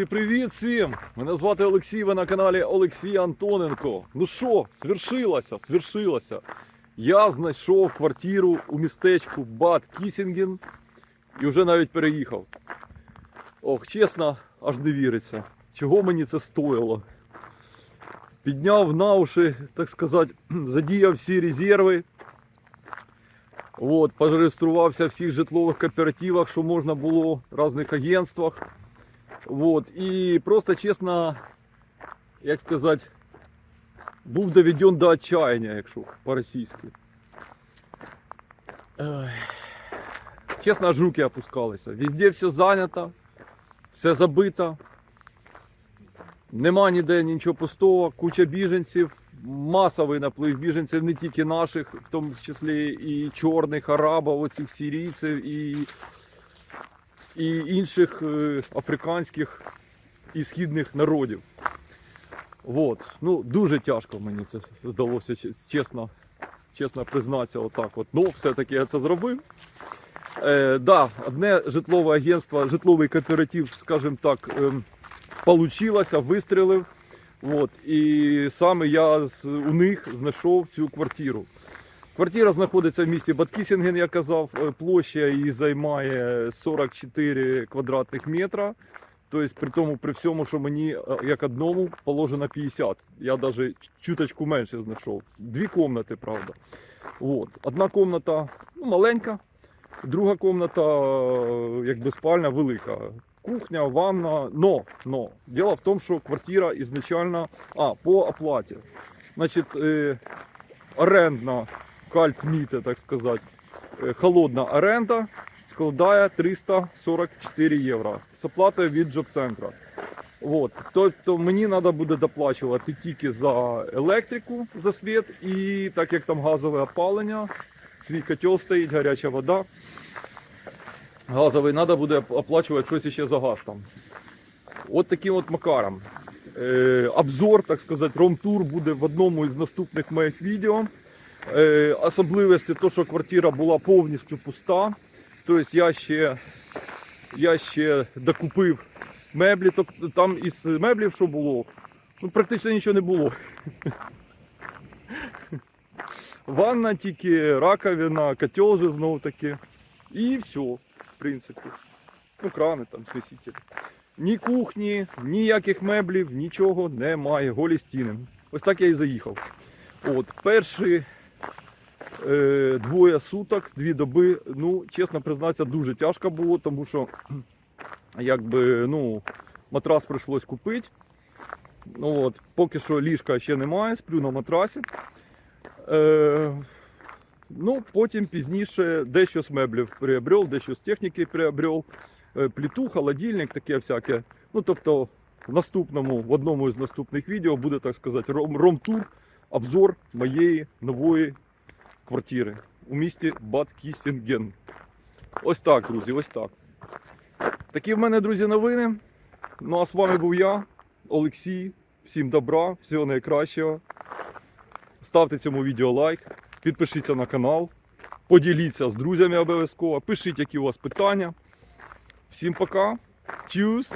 Друзі, привіт всім! Мене звати Олексій, ви на каналі Олексій Антоненко. Ну що, свершилося, свершилося. Я знайшов квартиру у містечку Бад Кісінген і вже навіть переїхав. Ох, чесно, аж не віриться. Чого мені це стоїло? Підняв на уші, так сказати, задіяв всі резерви. От, пореєструвався в всіх житлових кооперативах, що можна було, в різних агентствах. Вот. І просто чесно, як сказати, був доведен до отчаяния, якщо по-російськи. Чесно, аж руки опускалися. Везде все зайнято, все забито. Нема ніде нічого пустого, куча біженців, масовий наплив біженців, не тільки наших, в тому числі і чорних, арабів, оцих сирійців, і і інших е, африканських і східних народів. Вот. Ну, дуже тяжко мені це здалося, чесно, чесно признатися, отак. От. Ну, все-таки я це зробив. Е, да, одне житлове агентство, житловий кооператив, скажімо так, получилося, вистрілив. От. І саме я з, у них знайшов цю квартиру. Квартира знаходиться в місті Баткісінген, я казав, Е, площа її займає 44 квадратних метра. Тобто, при тому, при всьому, що мені е, як одному положено 50. Я навіть чуточку менше знайшов. Дві кімнати, правда. От. Одна кімната ну, маленька, друга кімната, е, якби спальня велика. Кухня, ванна, но, но. Дело в тому, що квартира ізначально, а, по оплаті. Значить, е, орендна кальтміте, так сказати, е, холодна оренда складає 344 євро з оплатою від джоб-центра. От. Тобто мені треба буде доплачувати тільки за електрику, за світ, і так як там газове опалення, свій котел стоїть, гаряча вода. Газовий треба буде оплачувати щось ще за газ там. От таким от макаром. Е, обзор, так сказати, ром-тур буде в одному із наступних моїх відео. Е, особливості то, що квартира була повністю пуста. Тобто я ще, я ще докупив меблі. Там із меблів, що було, ну, практично нічого не було. Ванна тільки, раковина, котел же знову таки. І все, в принципі. Ну, крани там, смісителі. Ні кухні, ніяких меблів, нічого немає. Голі стіни. Ось так я і заїхав. От, перші е, двоє суток, дві доби, ну, чесно признатися, дуже тяжко було, тому що якби, ну, матрас прийшлось купити. Ну, от, поки що ліжка ще немає, сплю на матрасі. Е, ну, потім пізніше дещо з меблів приобрел, дещо з техніки приобрел. Е, плиту, холодильник, таке всяке. Ну, тобто, в наступному, в одному із наступних відео буде, так сказати, ром-тур, обзор моєї нової квартири у місті Бад Кісінген. Ось так, друзі, ось так. Такі в мене, друзі, новини. Ну а з вами був я, Олексій. Всім добра, всього найкращого. Ставте цьому відео лайк, підпишіться на канал, поділіться з друзями обов'язково, пишіть, які у вас питання. Всім пока. Тюс.